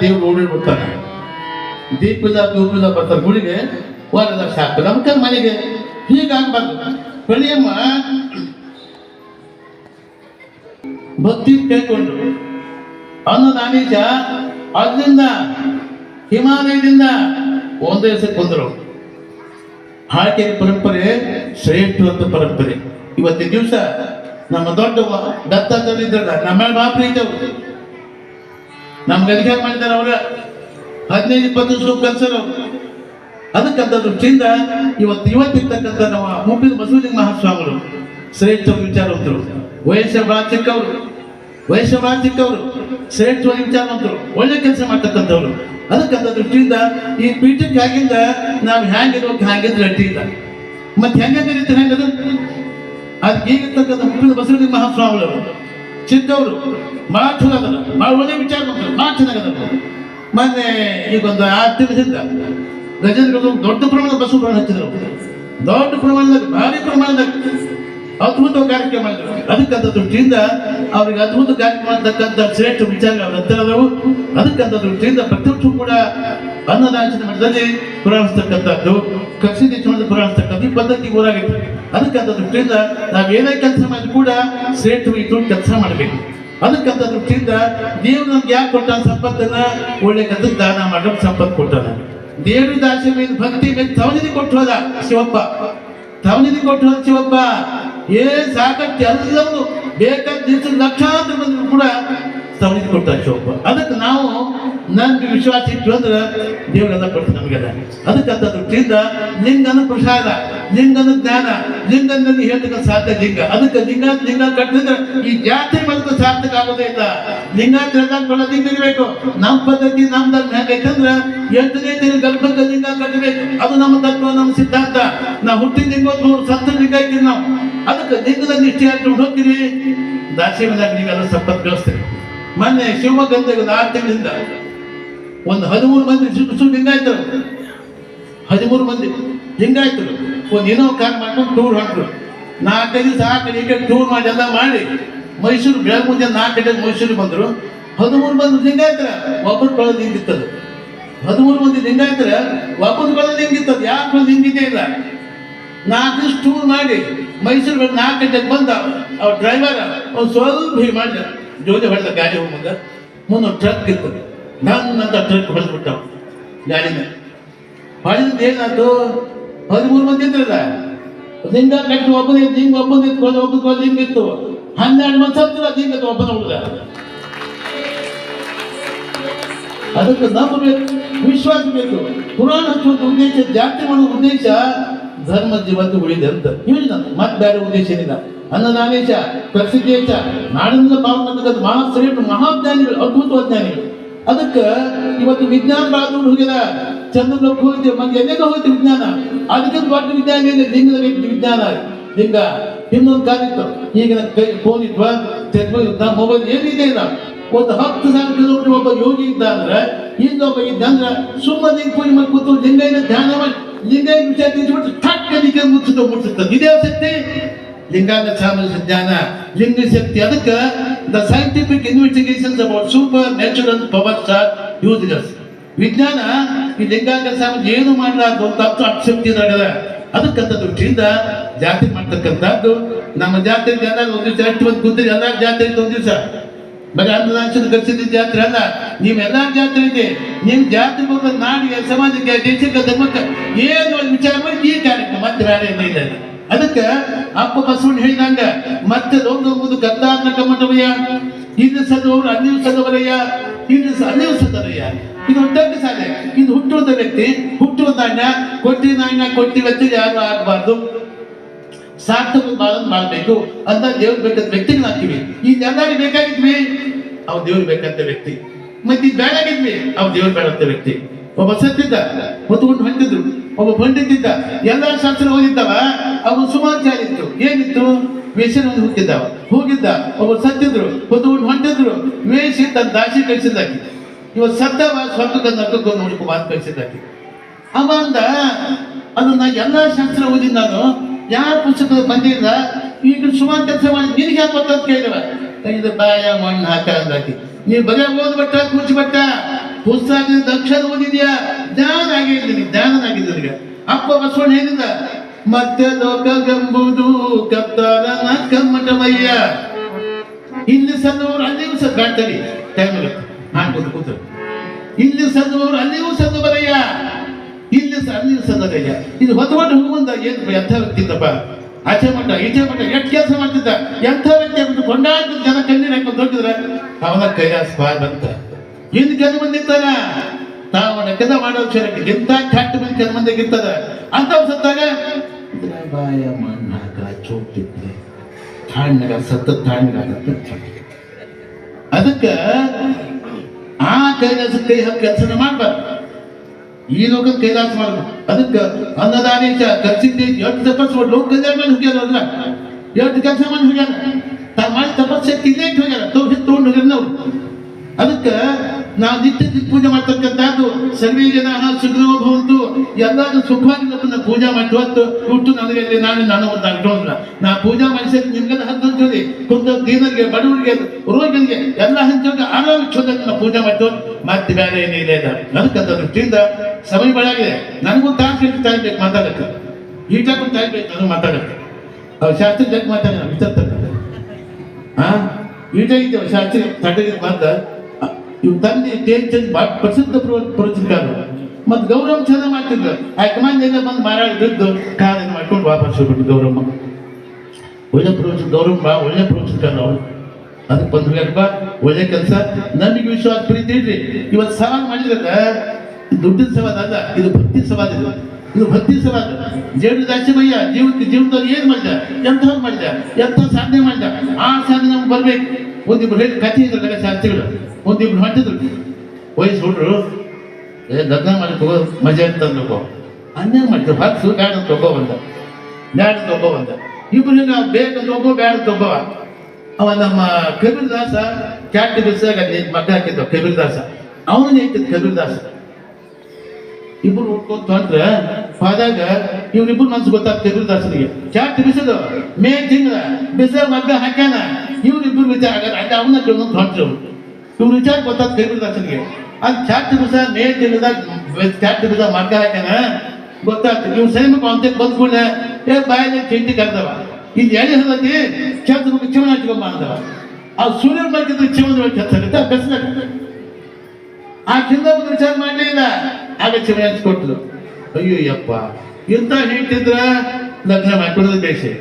ದೇವ್ರು ಓಡಿಬಿಡ್ತಾನೆ ದೀಪಿಲ್ಲ ದೂಪಿಲ್ಲ ಬರ್ತಾರೆ ಗುಳಿಗೆ ವಾರದ ಶಾಪ ನಮ್ಕ ಮನೆಗೆ. ಹೀಗಾಗ್ಬಾರ್ದು ಪ್ರಣಿಯಮ್ಮ ಭಕ್ತಿ ಕೇಳ್ಕೊಂಡು ಅನ್ನದಾನೀಶ ಅಲ್ಲಿಂದ ಹಿಮಾಲಯದಿಂದ ಒಂದೇ ಬಂದರು. ಹಾಡಿಕೆ ಪರಂಪರೆ ಶ್ರೇಷ್ಠವಂತ ಪರಂಪರೆ. ಇವತ್ತಿನ ದಿವಸ ನಮ್ಮ ದೊಡ್ಡ ದತ್ತಾತ್ರರಿದ್ರಲ್ಲ ನಮ್ಮ ಬಾಪ್ರಿ ನಮ್ಗೆ ಅಧಿಕಾರ ಮಾಡಿದ್ದಾರೆ ಅವ್ರ? ಹದಿನೈದು, ಇಪ್ಪತ್ತು ವರ್ಷ ಕಲ್ಸರು ಅದಕ್ಕಂತ ದೃಷ್ಟಿಯಿಂದ ಇವತ್ತು ಇವತ್ತಿರ್ತಕ್ಕಂಥ ನಮ್ಮ ಮುಂಬಿ ಮಸೂದಿ ಮಹಾಸ್ವಾಮಿಗಳು ಶ್ರೇಷ್ಠ ವಿಚಾರವಂತರು. ವಯಸ್ಸ ಬಹಳ ಚಿಕ್ಕವರು. ವಯಸ್ಸ ಬಹಳ ಚಿಕ್ಕವರು. ಶ್ರೇಷ್ಠ ವಿಚಾರವಂತರು. ಒಳ್ಳೆ ಕೆಲಸ ಮಾಡ್ತಕ್ಕಂಥವ್ರು. ಅದಕ್ಕಂತ ದೃಷ್ಟಿಯಿಂದ ಈ ಪೀಠಕ್ಕೆ ಆಗಿಂದ ನಾವು ಹ್ಯಾಂಗಿರ್ಬೇಕು ಹ್ಯಾಂಗಿದ್ರೆ ಅಡ್ಡಿ ಇಲ್ಲ. ಮತ್ತೆ ಹೆಂಗೆ ಕರೀತಾರೆ ಹೆಂಗದು ಅದು ಈಗಿರ್ತಕ್ಕಂಥ ಮುಂಬಿ ಮಸೂದಿ ಮಹಾಸ್ವಾಮಿಗಳು ಚಿಕ್ಕವರು ಭಾಳ ಚಲೋ ಅದಲ್ಲ ಭಾಳ ಒಳ್ಳೆ ವಿಚಾರ ಬಂದರು ಭಾಳ ಚೆನ್ನಾಗದ ಮೊನ್ನೆ ಈಗ ಒಂದು ಆರು ತಿಂಗಳಿಂದ ಗಜೇಂದ್ರ ದೊಡ್ಡ ಪ್ರಮಾಣದ ಬಸವ ಪ್ರಾಣ ಹಚ್ಚಿದ್ರು. ದೊಡ್ಡ ಪ್ರಮಾಣದಾಗ ಭಾರಿ ಪ್ರಮಾಣದಾಗ ಅದ್ಭುತ ಕಾರ್ಯಕ್ರಮ ಮಾಡಿದ್ರು. ಅದಕ್ಕಂತ ದೃಷ್ಟಿಯಿಂದ ಅವ್ರಿಗೆ ಅದ್ಭುತ ಕಾರ್ಯಕ್ರಮ ಅಂತಕ್ಕಂಥ ಶ್ರೇಷ್ಠ ವಿಚಾರ ಅವ್ರ ಹತ್ತಿರ ಅದಾವು ಅದಕ್ಕಂತ ದೃಷ್ಟಿಯಿಂದ ಪ್ರತಿಯೊಬ್ಬರು ಕೂಡ ಅನ್ನದಾಚನೆ ಮಟ್ಟದಲ್ಲಿ ಪುರಾಣಿಸ್ತಕ್ಕಂಥದ್ದು. ಕಕ್ಷಿ ದೇಶದಲ್ಲಿ ಅಂತ ಕವಿ ಪದ್ಧತಿ ಊರಾಗೈತೆ. ಅದಕ್ಕಂತ ದೃಷ್ಟಿಯಿಂದ ನಾವು ಏನೇ ಕೆಲಸ ಮಾಡಿದ್ರು ಕೂಡ ಶ್ರೇಷ್ಠವಾಗಿ ಕೆಲಸ ಮಾಡಬೇಕು. ಅದಕ್ಕಂತ ದೃಷ್ಟಿಯಿಂದ ದೇವ್ರು ನಮ್ಗೆ ಯಾಕೆ ಕೊಟ್ಟ ಸಂಪತ್ತನ್ನ? ಒಳ್ಳೆ ಕೆಲಸ ದಾನ ಮಾಡೋ ಸಂಪತ್ತು ಕೊಟ್ಟಾನ. ದೇವ್ರ ದಾಸಿ ಮೇಲೆ, ಭಕ್ತಿ ಮೇಲೆ ತವನಿಧಿ ಕೊಟ್ಟು ಹೋದ ಶಿವಪ್ಪ. ತವನಿಧಿ ಕೊಟ್ಟು ಹೋದ ಶಿವಪ್ಪ. ಏ, ಸಾಕಷ್ಟು ಎಲ್ಲವೂ ಬೇಕಾದ ಲಕ್ಷಾಂತರ ಮಂದಿ ಕೂಡ ತವನಿಧಿ ಕೊಟ್ಟ ಶಿವಪ್ಪ. ಅದಕ್ಕೆ ನಾವು ನನ್ಗೆ ವಿಶ್ವಾಸ ಇತ್ತು ಅಂದ್ರೆ ದೇವರೆಲ್ಲ ಕೊಡ್ತಾರೆ ನಮಗೆಲ್ಲ. ಅಂತ ದೃಷ್ಟಿಯಿಂದ ಲಿಂಗನ ಪ್ರಸಾದ ಲಿಂಗನ ಜ್ಞಾನ, ಲಿಂಗನಲ್ಲಿ ಹೇಳ್ತಕ್ಕ ಸಾಧ್ಯ ಲಿಂಗ. ಅದಕ್ಕೆ ಲಿಂಗ ಲಿಂಗ ಕಟ್ಟಿದ್ರೆ ಈ ಜಾತಿ ಬದುಕು ಸಾರ್ಥಕ ಆಗೋದೇ ಇಲ್ಲ. ಲಿಂಗ ತಿಳ್ಕೊಂಡ್ಕೊಳ್ಳೋ ಲಿಂಗ ಇರಬೇಕು. ನಮ್ಮ ಪದ್ಧತಿ ನಮ್ಮ ಧರ್ಮ ಹೆಂಗೈತೆ ಎಂಟನೇ ದಿನ ಗರ್ಭಕ್ಕೆ ಲಿಂಗ ಕಟ್ಟಬೇಕು. ಅದು ನಮ್ಮ ತತ್ವ, ನಮ್ಮ ಸಿದ್ಧಾಂತ. ನಾವು ಹುಟ್ಟಿದ ಲಿಂಗ ಸತ್ತ ಲಿಂಗ ಇದ್ದೀವಿ ನಾವು. ಅದಕ್ಕೆ ಲಿಂಗದ ನಿಷ್ಠೆ ಹಾಕೊಂಡು ಹೋಗ್ತೀವಿ ಮನೆಯಾಗ ನೀವೆಲ್ಲ ಸಂಪತ್ತು ಕಳಿಸ್ತೀವಿ ಮೊನ್ನೆ ಶಿವಮೊಗ್ಗದ ಆರು ತಿಂಗಳಿಂದ ಒಂದು ಹದಿಮೂರು ಮಂದಿ ಸುಟ್ಟು ಹಿಂಗಾಯ್ತರು ಹದಿಮೂರು ಮಂದಿ ಹಿಂಗಾಯ್ತರು ಒಂದು ಏನೋ ಕಾರ್ ಮಾಡ್ಕೊಂಡು ಟೂರ್ ಹೊಂಟ್ರು ನಾಲ್ಕೈದು ದಿವಸ ಆ ಕಡೆ ಈ ಕಡೆ ಟೂರ್ ಮಾಡಿ ಎಲ್ಲ ಮಾಡಿ ಮೈಸೂರು ಬೆಳಗ್ಗೆ ಮುಂಜಾನೆ ನಾಲ್ಕು ಗಂಟೆಗೆ ಮೈಸೂರಿಗೆ ಬಂದರು. ಹದಿಮೂರು ಮಂದಿ ಲಿಂಗಾಯ್ತರ ಒಬ್ಬರು ಕಳೆದು ಹಿಂಗಿತ್ತದು ಹದಿಮೂರು ಮಂದಿ ಲಿಂಗಾಯ್ತರ ಒಬ್ಬರು ಕಳೆದು ಹಿಂಗಿತ್ತದು ಕೊಳದು ಹಿಂಗಿದೇ ಇಲ್ಲ. ನಾಲ್ಕು ದಿವಸ ಟೂರ್ ಮಾಡಿ ಮೈಸೂರು ನಾಲ್ಕು ಗಂಟೆಗೆ ಬಂದ ಅವ್ರ ಡ್ರೈವರ್ ಅವ್ನು ಸ್ವಲ್ಪ ಹೀಗೆ ಮಾಡಿದ. ಜೋಲಿ ಹೊಡೆದ ಗಾಡಿ ಹೋಗಿ ಮುಂದೆ ಮುಂದೆ ಟ್ರಕ್ ಇತ್ತು. ಅಂತ ಟ್ರಕ್ ಹೊಡೆದ್ಬಿಟ್ಟ ಗಾಡಿನ ಹೊಡೆದ ಏನಾಯ್ತು ಹದಿಮೂರು ಮಂದಿ ಇದ್ರಲ್ಲ ನಿಂದ ಕಟ್ಟಿ ಒಬ್ಬನೇ ಹಿಂಗ್ ಒಬ್ಬನ ಇಟ್ಕೊಂಡು ಒಬ್ಬನ ಲಿಂಗ ಇತ್ತು ಹನ್ನೆರಡು ಮಂದಿ ಸತ್ತಿಲ್ಲ, ಹಿಂಗ ಒಬ್ಬನ ಹುಡುಗ. ಅದಕ್ಕೆ ನಂಬಬೇಕು ವಿಶ್ವಾಸ ಬೇಕು. ಪುರಾಣ ಉದ್ದೇಶ ಜಾತಿ ಮಾಡುವ ಉದ್ದೇಶ ಧರ್ಮ ಜೀವಂತ ಉಳಿದೆ ಅಂತ. ಯೋಜನೆ ಮತ್ತೆ ಬೇರೆ ಉದ್ದೇಶ ಏನಿಲ್ಲ. ಅನ್ನದಾನೇಶ ಪ್ರಸಿದ್ಧೇಶ ನಾಡಿನ ಭಾವನೆ ಮಹಾ ಶ್ರೇಷ್ಠ ಮಹಾಜ್ಞಾನಿಗಳು ಅದ್ಭುತ ಜ್ಞಾನಿಗಳು. ಅದಕ್ಕೆ ಇವತ್ತು ವಿಜ್ಞಾನ ಭಾಳ ದೂರ ಹೋಗ್ಯದ ಚಂದ್ರನ ಹೋಗಿದ್ದೇವೆ ಮಂದಿ ಎಲ್ಲೆಲ್ಲ ಹೋಗುತ್ತೆ ವಿಜ್ಞಾನ? ಅದಕ್ಕೆ ದೊಡ್ಡ ವಿಜ್ಞಾನ ಏನಿದೆ ಲಿಂಗದ ವಿಜ್ಞಾನ. ಲಿಂಗ. ಇನ್ನೊಂದು ಕಾಲ ಇತ್ತು. ಈಗಿನ ಕೈ, ಫೋನ್ ಇಟ್ಟು ಮೊಬೈಲ್ ಏನಿದೆ ಇಲ್ಲ. ಒಂದು ಹತ್ತು ಸಾವಿರ ಕಿಲೋಮೀಟರ್ ಒಬ್ಬ ಯೋಗಿ ಇದ್ದ ಅಂದ್ರೆ, ಇನ್ನೊಬ್ಬ ಇದ್ದ ಅಂದ್ರೆ ಸುಮ್ಮನೆ ಪೂಜೆ ಮಾಡಿ ಕೂತು ಲಿಂಗ ಧ್ಯಾನ ಮಾಡಿ ಲಿಂಗ ವಿಚಾರ ತಿಳಿಸ್ಬಿಟ್ಟು ಅದಕ್ಕೆ ಮುಚ್ಚುತ್ತ ಮುಚ್ಚುತ್ತ ಇದೇ ಶಕ್ತಿ ಲಿಂಗಾಂಗ ಸಾಮರಸ್ಯ ಜ್ಞಾನ ಲಿಂಗ ಶಕ್ತಿ. ಅದಕ್ಕೆ the scientific investigations about supernatural powers are useless ವಿಜ್ಞಾನ ಈ ಲಿಂಗಾಂಗ ಸಾಮರ್ಥ್ಯ ಏನು ಮಾಡಲಾರ್ದು ಅಂತ ಅಪಶಕ್ತಿ ನಡೆದ ಅದಕ್ಕಂತ ದೃಷ್ಟಿಯಿಂದ ಜಾತಿ ಮಾಡ್ತಕ್ಕಂಥದ್ದು, ನಮ್ಮ ಜಾತಿ ಜನ ಒಂದು ದಿವಸ ಎಷ್ಟು ಒಂದು ಕುಂತ್ರಿ? ಎಲ್ಲ ಜಾತಿ ಒಂದು ದಿವಸ. ಬರೀ ಅನ್ನದಾಂಶದ ಗಳಿಸಿದ ಜಾತ್ರೆ ಅಲ್ಲ ಎಲ್ಲ ಜಾತ್ರೆ ಇದೆ ನಿಮ್ ಜಾತ್ರೆ ಬಂದ ನಾಡಿಗೆ, ಸಮಾಜಕ್ಕೆ, ದೇಶಕ್ಕೆ, ಧರ್ಮಕ್ಕೆ ಏನು ವಿಚಾರ ಮಾಡಿ ಈ ಕಾರ್ಯಕ್ರಮ ಮತ್ತೆ ಬೇರೆ ಇಲ್ಲಿ. ಅದಕ್ಕೆ ಅಪ್ಪ ಬಸವಣ್ಣ ಹೇಳಿದಂಗ, ಮತ್ತೆ ಲೋಕ ಕರ್ನಾಟಕ ಮಠವಯ್ಯ ಇದು ಸದವರು ಅಲ್ಲಿಯೂ ಸದವರಯ್ಯ ಇದು ಅಲ್ಲಿಯೂ ಸದವರಯ್ಯ ಇದು ದೊಡ್ಡ ಸಾಲೆ ಇದು ಹುಟ್ಟುವಂತ ವ್ಯಕ್ತಿ, ಹುಟ್ಟುವ ನಾಣ್ಯ ಕೊಟ್ಟಿ ನಾಣ್ಯ, ಕೊಟ್ಟಿ ವ್ಯಕ್ತಿ ಯಾರು ಆಗಬಾರ್ದು? ಸಾರ್ಥಕ ಬಾಳನ್ ಮಾಡಬೇಕು. ಅಂತ ದೇವ್ರು ಬೇಕಂತ ವ್ಯಕ್ತಿಗಳು ಹಾಕಿವಿ ಈಗ ಎಲ್ಲರಿಗೆ ಬೇಕಾಗಿದ್ವಿ, ಅವ್ ದೇವ್ರು ಬೇಕಂತ ವ್ಯಕ್ತಿ. ಮತ್ತೆ ಬೇಡಾಗಿದ್ವಿ ಅವ್ ದೇವ್ರು ಬೇಡಂತ ವ್ಯಕ್ತಿ. ಒಬ್ಬ ಸತ್ತಿದ್ದ, ಹೊತ್ಕೊಂಡು ಹೊಂಟಿದ್ರು. ಒಬ್ಬ ಪಂಡಿತಿದ್ದ ಎಲ್ಲ ಶಾಸ್ತ್ರ ಓದಿದ್ದವ, ಅವನು ಸುಮಾರು ಜಾಲಿತ್ತು ಏನಿತ್ತು? ವೇಷನ ಒಂದು ಹೋಗಿದ್ದ, ಒಬ್ಬ ಸತ್ತಿದ್ರು ಹೊತ್ತುಕೊಂಡು ಹೊಂಟಿದ್ರು. ವೇಷ ತನ್ನ ದಾಸಿ ಕಳಿಸಿದ್ದಾಕಿ. ಇವ ಸತ್ತವ ಸ್ವರ್ಗದ ನರ್ಕಕ್ಕೆ ನೋಡ್ಕೊ ಮಾತು ಕಳಿಸಿದ್ದಾಕಿ. ಅವ ಅಂದ ಅದನ್ನ ಎಲ್ಲ ಶಾಸ್ತ್ರ ಓದಿದ್ ನಾನು. ಯಾರ ಪುಸ್ತಕದ ಬಂದಿಲ್ಲ. ಈಗ ಸುಮಾರು ಕೆಲಸ ಮಾಡಿ ನಿನಗೆ ಯಾಕೆ ಗೊತ್ತಂತ ಕೇಳಿದವ ಇದು ಬಾಯ, ಮಣ್ಣು ಹಾಕ ಅಂದಾಕಿ. ನೀ ಬರೀ ಓದ್ಬಿಟ್ಟ ಕೂಚ್ಬಿಟ್ಟ ಪುಸ್ತಕ ಅಕ್ಷರ ಓದಿದ್ಯಾ? ಜ್ಞಾನ ಆಗಿದ್ದೀನಿ ಜ್ಞಾನನಾಗಿದೆ ನನಗೆ ಅಪ್ಪ ಬಸವಣ್ಣ ಹೇಳಿದ ಮತ್ತೆ ಲೋಕವೆಂಬುದು ಕತ್ತಾರ ಕಮ್ಮಟಮಯ್ಯ. ಇಲ್ಲಿ ಸಣ್ಣವರು ಅಲ್ಲಿಯೂ ಸದ್ ಕಾಣ್ತಾರೆ ಟೈಮ್ ಹಾಕೊಂಡು ಕೂತರು. ಇಲ್ಲಿ ಸಣ್ಣವರು ಅಲ್ಲಿಯೂ ಸದ್ದು ಬರಯ್ಯ. ಇಲ್ಲಿ ಅಲ್ಲಿ ಸದರಯ್ಯ ಇದು ಹೊತ್ಕೊಂಡು ಹೋಗುವಂತ ಏನು ಎಂಥ ವ್ಯಕ್ತಿ ಇದ್ದಪ್ಪ ಆಚೆ ಮಟ್ಟ ಈಚೆ ಮಟ್ಟ ಎಷ್ಟು ಕೆಲಸ ಮಾಡ್ತಿದ್ದ? ಎಂಥ ವ್ಯಕ್ತಿ? ಕೊಂಡಾಡ್ತಿದ್ದ ಜನ ಕಣ್ಣೀರು ಹಾಕೊಂಡು ದೊಡ್ಡಿದ್ರೆ, ಅವನ ಕೈಲಾಸ ಬಂತ. ಇನ್ನು ಕೆಲ ಮಂದಿ ಇರ್ತಾನ ತಾವನ ಕೆಲ ಮಾಡೋ ಇಂತ ಕೆಟ್ಟ ಮಂದಿ ಕೆಲ ಮಂದಿಗೆ ಇರ್ತದ? ಅಂತ ಸತ್ತಾಗ ಬಾಯ ಮಣ್ಣಾಗ ಚೋಟಿದ್ರೆ ತಣ್ಣಗ ಸತ್ತ ತಣ್ಣಗಾಗತ್ತೆ ಅದಕ್ಕೆ ಆ ಕೈಲಾಸ ಕೈ ಹಾಕಿ ಕೆಲಸನ ಮಾಡ್ಬಾರ್ದು. ಈ ಲೋಕ ಕೈಲಾಸ ಮಾಡ್ಬೇಕು ಅದಕ್ಕೆ ಅನ್ನದಾನೇಶ ಖರ್ಚಿದ್ದೆ ಎಷ್ಟು ತಪಸ್ಸು ಲೋಕ ಕಲ್ಯಾಣ ಮಾಡಿ ಹೋಗ್ಯಾರ ಅದ್ರ ಎಷ್ಟು ಕೆಲಸ ಮಾಡಿ ಹೋಗ್ಯಾರ? ತಾ ಮಾಡಿ ತಪಸ್ಸೆ ಇಲ್ಲೇ ಹೋಗ್ಯಾರ. ತೋ ಹಿತ್ತು ತಗೊಂಡು ಹೋಗ್ಯಾರ ಅದಕ್ಕೆ ನಾವು ನಿತ್ಯ ಪೂಜೆ ಮಾಡ್ತಕ್ಕಂಥದ್ದು, ಸರ್ವೇ ಜನ ಭವಂತು, ಎಲ್ಲರೂ ಸುಖವಾಗಿ ಪೂಜೆ ಮಾಡಿ ಹೊತ್ತು ಹುಟ್ಟು ನನಗೆ ನಾನು ನಾನು ಒಂದು ಅಡ್ಡೋಲ್ಲ ನಾ ಪೂಜಾ ಮಾಡಿಸಿದ್ರೆ ನಿಮ್ಗೆಲ್ಲ ಹೇಳಿ ಕುಂತ ದೀನರಿಗೆ, ಬಡವರಿಗೆ, ರೋಗಿಗಳಿಗೆ ಎಲ್ಲ ಹಂಚೋಗಿ ಆರೋಗ್ಯ ಚೋದನ್ನ ಪೂಜೆ ಮಾಡಿ ಮತ್ತೆ ಬೇರೆ ಏನಿದೆ ಇಲ್ಲ ಅದಕ್ಕೆ ಅಂತ ದೃಷ್ಟಿಯಿಂದ ಸಮಯ ಬೆಳಗಿದೆ ನನಗೂ ತಾಸು ತಾಯಿ ಬೇಕು ಮಾತಾಡಕ್ಕೆ. ಈಟಾಗೂ ಟೈಮ್ ಬೇಕು ನನಗೆ ಮಾತಾಡಕ್ಕೆ. ಅವ್ರು ಶಾಸ್ತ್ರ ಮಾತಾಡ ವಿಚಾರ ಹಾ ಈಟ ಇದ್ದೇವೆ ಶಾಸ್ತ್ರ ತಡೆಗೆ ಬಂದ. ಇವ್ ತಂದೆ ಟೇಂಚನ್ ಪ್ರಸಿದ್ಧ ಪ್ರ- ಪ್ರವಚನಕಾರರು. ಮತ್ತೆ ಗೌರವ ಚಂದ ಕಮಾಂಡ್ ಎಲ್ಲ ಬಂದು ಮಾರಾಡಿ ಬಿದ್ದು ಕಾಲಿಗೆ ಮಾಡ್ಕೊಂಡು ವಾಪಸ್ ಹೋಗ್ಬಿಟ್ಟು ಗೌರಮ್ಮ. ಒಳ್ಳೆ ಪ್ರವಚನ ಬಾ, ಒಳ್ಳೆ ಪ್ರವಚನಕಾರ ಅವಳು. ಅದಕ್ಕೆ ಬಂದ್ರು ಹೇಳ್ಬ ಒಳ್ಳೆ ಕೆಲಸ ನನಗೆ ವಿಶ್ವಾಸ ಪ್ರೀತಿ ಇಡ್ರಿ. ಇವತ್ತು ಸವಾಲ್ ಮಾಡಿದ್ರಲ್ಲ, ದುಡ್ಡಿನ ಸವಾದ ಅಲ್ಲ, ಇದು ಭಕ್ತಿ ಸವಾದ ಇದು. ಇದು ಭಕ್ತಿ ಸವಾಲ್. ಜೇಡು ದಾಸಿಮಯ್ಯ ಜೀವಕ್ಕೆ ಜೀವನದಲ್ಲಿ ಏನು ಮಾಡಿದ? ಎಂಥವ್ರು ಮಾಡಿದ? ಎಂಥ ಸಾಧನೆ ಮಾಡಿದ? ಆ ಸಾಧನೆ ನಮ್ಗೆ ಬರ್ಬೇಕು. ಒಂದಿಬ್ರು ಹೇಳಿ ಕಥೆ ಇದ್ರಲ್ಲ ಶಾಸ್ತ್ರಿಗಳು ಒಂದಿಬ್ರು ಹೊಂಟಿದ್ರು. ವಯಸ್ಸು ಹುಡ್ರು, ಏ, ಲಗ್ನ ಮಾಡಿ ತಗೋ ಮಜಾ ಅಂತ ತಗೋ ಅನ್ಯಾಯ ಮಾಡ್ತಾರೆ. ಹತ್ತು ಬ್ಯಾಡ ತಗೋ ಬಂದ. ಬ್ಯಾಡ ತಗೋ ಬಂದ. ಇಬ್ರು ನಾವು ಬೇಗ ತಗೋ ಬ್ಯಾಡ ತಗೋ ಅವ ನಮ್ಮ ಕಬೀರ್ ದಾಸ ಕ್ಯಾಟ್ ಬಿಸಾಗ ಮಗ ಹಾಕಿದ್ದ ಕಬೀರ್ ದಾಸ ಅವನು ಹೇಳ್ತಿದ್ದ ಕಬೀರ್ ದಾಸ ಇಬ್ರು ಉಟ್ಕೊಂತ ಅಂದ್ರೆ ಫಾದಾಗ ಇವ್ರಿಬ್ರು ಮನ್ಸು ಗೊತ್ತಾಗ್ತದೆ ಗುರುದಾಸರಿಗೆ ಕ್ಯಾಟ್ ಬಿಸದು ಮೇ ತಿಂಗಳ ಬಿಸ ಮಗ್ಗ ಹಾಕ್ಯಾನ? ಇವ್ರಿಬ್ರು ವಿಚಾರ ಆಗಲ್ಲ. ಅಲ್ಲ ಅವನ್ನ ಕೇಳ್ಕೊಂಡು ಹೊಂಟ್ರು ಇವ್ರು ವಿಚಾರ ಗೊತ್ತಾಗ್ತದೆ ಗುರುದಾಸರಿಗೆ ಅದು ಚಾಟ್ ಬಿಸ ಮೇ ತಿಂಗಳದಾಗ ಚಾಟ್ ಬಿಸ ಮಗ್ಗ ಹಾಕ್ಯಾನ? ಗೊತ್ತಾಗ್ತದೆ ಇವ್ರು ಸೈನಿಕ ಅಂತ ಬಂದ್ಕೊಂಡ ಏ ಬಾಯಲ್ಲಿ ಚಿಂಟಿ ಕರೆದವ. ಇಲ್ಲಿ ಎಳೆ ಹಲ್ಲದಿ ಕೆತ್ತ ಮುಖ ಚಿವನ ಹಚ್ಕೊಂಬ ಅಂದವ. ಆ ಸೂರ್ಯನ ಬಗ್ಗೆ ಚಿವನ ಕೆಲಸ ಬೆಸ್ನಾಗ ಆ ಚಿನ್ನ ವಿಚಾರ ಮಾಡಲಿಲ್ಲ ಆಗ ಚಿವನ ಕೊಟ್ಟರು ಅಯ್ಯೋ ಯಪ್ಪ. ಇಂಥ ಹೇಳ್ತಿದ್ರ? ಲಗ್ನ ಮಾಡ್ಕೊಡೋದು ಬೇಸೆ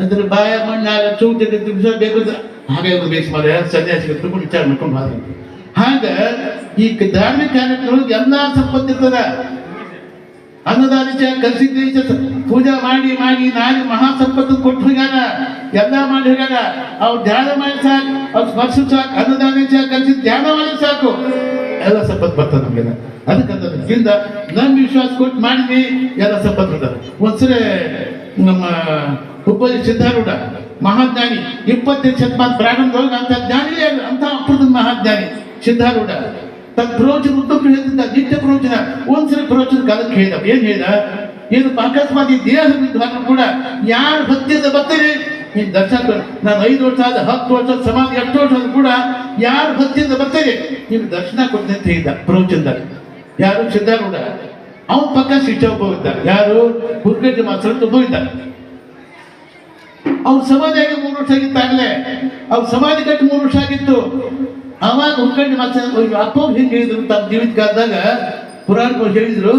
ಅಂದ್ರೆ ಬಾಯ ಮಣ್ಣು ಚೂಟಿ ಬೇಕು ಹಾಗೆ ಒಂದು ಬೇಸ್ ಮಾಡ ಸನ್ಯಾಸಿ ವಿಚಾರ ಮಾಡ್ಕೊಂಡು ಹಾಗೆ ಹಾಗ ಈ ಧಾರ್ಮಿಕ ಎಲ್ಲ ಎಲ್ಲಾ ಸಂಪತ್ತಿರ್ತದ ಅನ್ನದಾನಿಚ ಕಲಿಸಿದ್ದೇಶ ಪೂಜಾ ಮಾಡಿ ಮಾಡಿ ನಾನು ಮಹಾ ಸಂಪತ್ತು ಕೊಟ್ಟು ಎಲ್ಲ ಮಾಡಿ ಹೋಗ್ಯಾನ ಅವ್ರು ಧ್ಯಾನ ಮಾಡಿ ಸಾಕು, ಅವ್ರು ಸ್ಪರ್ಶ ಸಾಕು, ಅನ್ನದಾನ ಕಲಿಸಿ ಧ್ಯಾನ ಮಾಡಿ ಸಾಕು. ಎಲ್ಲ ಸಂಪತ್ತು ಬರ್ತದೆ ನಮ್ಗೆ ಅದಕ್ಕಂತ ಇದರಿಂದ ನಮ್ಮ ವಿಶ್ವಾಸ ಕೊಟ್ಟು ಮಾಡಿದ್ವಿ, ಎಲ್ಲ ಸಂಪತ್ತು ಬರ್ತದೆ ಒಂದ್ಸರಿ ನಮ್ಮ ಹುಬ್ಬಳ್ಳಿ ಸಿದ್ಧಾರೂಢ ಮಹಾಜ್ಞಾನಿ, ಇಪ್ಪತ್ತೈದು ಶತಮಾನ ಪ್ರಾರಂಭದೊಳಗೆ ಅಂತ ಜ್ಞಾನಿ ಅಂತ ಅಪೃತ ಮಹಾಜ್ಞಾನಿ ಸಿದ್ಧಾರೂಢ. ತನ್ನ ಪ್ರವಚನ ಉದ್ದಕ್ಕೂ ಹೇಳ್ತಿದ್ದ ನಿತ್ಯ ಪ್ರವಚನ ಒಂದ್ಸರಿ ಪ್ರವಚನ ಕಾಲಕ್ಕೆ ಹೇಳಿದ. ಏನ್ ಹೇಳಿದ? ಏನು ಅಕಸ್ಮಾತ್ ಈ ದೇಹ ಬಿದ್ದು ಕೂಡ ಯಾರು ಭಕ್ತಿಯಿಂದ ಬರ್ತೀರಿ ನೀನ್ ದರ್ಶನ. ನಾನು ಐದು ವರ್ಷ ಆದ, ಹತ್ತು ವರ್ಷ ಸಮಾಧಿ ಎಷ್ಟು ವರ್ಷ ಆದ್ರೂ ಕೂಡ ಯಾರು ಭಕ್ತಿಯಿಂದ ಬರ್ತೀರಿ ನಿಮ್ಗೆ ದರ್ಶನ ಕೊಡ್ತೀನಿ ಅಂತ ಹೇಳಿದ್ದ ಪ್ರವಚನದಲ್ಲಿ. ಯಾರು? ಸಿದ್ಧಾರೂಢ. ಅವನ ಪಕ್ಕ ಶಿಷ್ಯ ಒಬ್ಬ ಇದ್ದ ಯಾರು? ಹುರ್ಗಜ್ಜಿ ಮಾಸ್ತರ ಒಬ್ಬ ಇದ್ದ ಅವ್ರ ಸಮಾಧಿ ಆಗಿ ಮೂರು ವರ್ಷ ಆಗಿತ್ತಾಗಲೇ ಅವ್ರ ಸಮಾಧಿ ಕಟ್ಟಿ ಮೂರು ವರ್ಷ ಆಗಿತ್ತು. ಅವಾಗ ಹುಡ್ಕಂಡು ಮತ್ತೆ ಅಪ್ಪ ಹಿಂಗೆ ಹೇಳಿದ್ರು ತಮ್ಮ ಜೀವಿತ ಕಾಲದಾಗ ಪುರಾಣ ಹೇಳಿದ್ರು,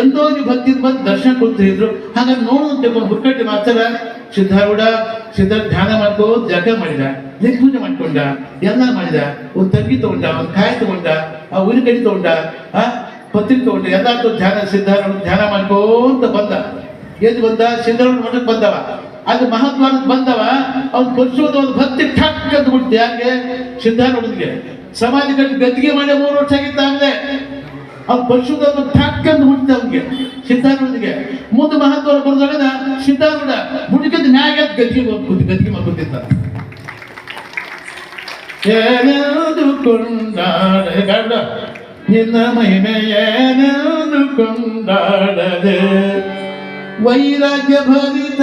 ಎಂದೋ ನೀವು ಭಕ್ತಿದ್ ಬಂದು ದರ್ಶನ ಕೊಡ್ತಾ ಇದ್ರು ಹಾಗಾಗಿ ತಗೊಂಡು ಹುಡ್ಕಂಡು ಮಾಸ್ತರ ಸಿದ್ಧಾರೂಢ ಸಿದ್ಧ ಧ್ಯಾನ ಮಾಡ್ಕೋ ಜಗ ಮಾಡಿದ ಲಿಂಗ ಪೂಜೆ ಮಾಡ್ಕೊಂಡ, ಎಲ್ಲ ಮಾಡಿದ, ಒಂದು ತಂಗಿ ತಗೊಂಡ, ಒಂದು ಕಾಯಿ ತಗೊಂಡ, ಆ ಉರಿ ಕಡಿ ತಗೊಂಡ, ಆ ಪತ್ರಿಕೆ ತಗೊಂಡ ಎಲ್ಲ ಧ್ಯಾನ, ಸಿದ್ಧಾರೂಢ ಧ್ಯಾನ ಮಾಡ್ಕೋಂತ ಬಂದ. ಎಲ್ಲಿ ಬಂದ? ಸಿದ್ಧಾರೂಢ ಮಠಕ್ಕೆ ಬಂದವ. ಅದು ಅಂತ ಬಂದವ, ಅವ್ನು ಕೊಡ್ಸೋದು ಒಂದು ಭಕ್ತಿ ಠಕ್ ಅಂತ ಬಿಡ್ತು. ಯಾಕೆ? ಸಿದ್ಧಾರೂಢನಿಗೆ ಸಮಾಧಿ ಕಟ್ಟಿ ಗದ್ದಿಗೆ ಮಾಡಿ ಮೂರು ವರ್ಷ ಆಗಿದ್ದ ಆಮೇಲೆ ಅವ್ನು ಪರಿಶುದ್ಧ ಒಂದು ಠಕ್ ಅಂತ ಬಿಡ್ತಿ ಅವ್ನಿಗೆ ಸಿದ್ಧಾರೂಢನಿಗೆ ಮುಂದೆ ಮಹಾತ್ಮ ಬರೆದಾಗ ಸಿದ್ಧಾರ್ಥ ಬುಡಿಕದ ನ್ಯಾಯ ಗದ್ದಿಗೆ ಹೋಗ್ಬೋದು ಗದ್ದಿಗೆ ನಿನ್ನ ಏನೆಂದು ಕೊಂಡಾಡದೆ ವೈರಾಗ್ಯ ನಿನ್ನ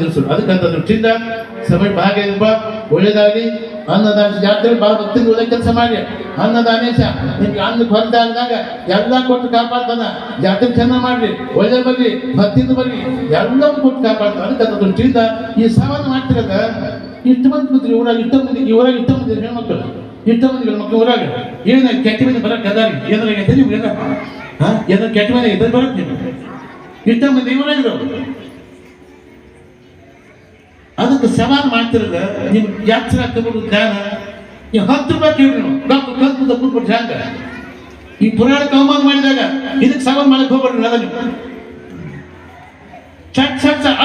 ಬೇದ ಅದಕ್ಕೆ ಅಂತ ದೃಷ್ಟಿಯಿಂದ ಸಮಯ ಭಾಗಿರುವ ಒಳ್ಳೇದಾಗಲಿ ಅನ್ನದಾನ ಜಾತ್ರೆ ಭಾಳ ಭಕ್ತಿ ಒಳ್ಳೆ ಕೆಲಸ ಮಾಡಿ. ಅನ್ನದಾನೇಶ, ನಿಮ್ಗೆ ಅನ್ನ ಆದಾಗ ಎಲ್ಲ ಕೊಟ್ಟು ಕಾಪಾಡ್ತಾನ. ಜಾತ್ರೆ ಚೆನ್ನಾಗಿ ಮಾಡ್ರಿ ಒಳ್ಳೆ ಬರ್ರಿ ಭಕ್ತಿಯಿಂದ ಬರ್ರಿ ಎಲ್ಲವೂ ಕೊಟ್ಟು ಕಾಪಾಡ್ತಾನ. ಅಂತ ದೃಷ್ಟಿಯಿಂದ ಈ ಸವಾಲು ಮಾಡ್ತಿರೋದ, ಇಷ್ಟು ಮಂದಿ ಕೂತ್ರಿ ಊರಾಗ, ಇಷ್ಟ ಮಂದಿ ಊರಾಗ ಇಷ್ಟ ಮಂದಿ ಹೆಣ್ಮಕ್ಳು. ಇಷ್ಟು ಮಂದಿ ಹೆಣ್ಮಕ್ಳು ಊರಾಗ. ಏನ ಕೆಟ್ಟ ಮಂದಿ ಬರಕ್ಕೆ ಅದಾರಿ? ಏನಾರ ಏನಾರ ಕೆಟ್ಟ ಮಂದಿ ಇದ್ರೆ ಬರಕ್ಕೆ ಇಷ್ಟು ಮಂದಿ ಇವರಾಗಿರೋರು ಅದಕ್ಕೆ ಸವಾಲು ಮಾಡ್ತಿರಲ್ಲ ನಿಮ್ ಯಾತ್ರ ಆಗ್ತಬೋದು ಜ್ಞಾನ. ನೀವು ಹತ್ತು ರೂಪಾಯಿ ಕೇಳಿ ನೀವು ಡಾಕ್ಟರ್ ಕಲ್ಪದ ಕೂತ್ಬಿಟ್ಟು ಹ್ಯಾಂಗ ಈ ಪುರಾಣ ಕೌಮಾನ ಮಾಡಿದಾಗ ಇದಕ್ಕೆ ಸವಾಲು ಮಾಡಕ್ ಹೋಗ್ಬೇಡ್ರಿ ನೆಲ ಚಟ್ ಚಟ್ ಚಟ್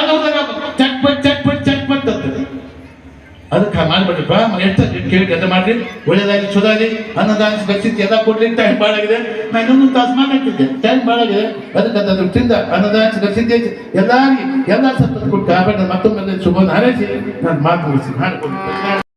ಚಟ್ ಪಟ್ ಅಂತ ಅದಕ್ಕೆ ಮಾಡ್ಬಿಟ್ರಪ್ಪ ಎಷ್ಟು ಕೇಳಿ ಗದ್ದೆ ಮಾಡ್ರಿ ಒಳ್ಳೇದಾಗಿ ಚುದಾಗಿ ಅನ್ನದಾನ ಗಚ್ಚಿತ್ತು ಎಲ್ಲ ಕೊಡ್ಲಿ ಟೈಮ್ ಭಾಳಾಗಿದೆ ನಾ ನಾನು ಇನ್ನೊಂದು ತಾಸು ಮಾತಾಡ್ತಿದ್ದೆ. ಟೈಮ್ ಭಾಳಾಗಿದೆ ಅದಕ್ಕೆ ಅದ್ರ ತಿಂದ ಅನ್ನದಾನ ಗಚ್ಚಿದ್ದೆ ಎಲ್ಲಾರಿ ಎಲ್ಲ ಸ್ವಲ್ಪ ಕೊಟ್ಟು ಆಮೇಲೆ ಮತ್ತೊಮ್ಮೆ ಶುಭ ಹಾರೈಸಿ ನಾನು ಮಾತು ಮುಗಿಸಿ ಹಾಡ್ಕೊಂಡು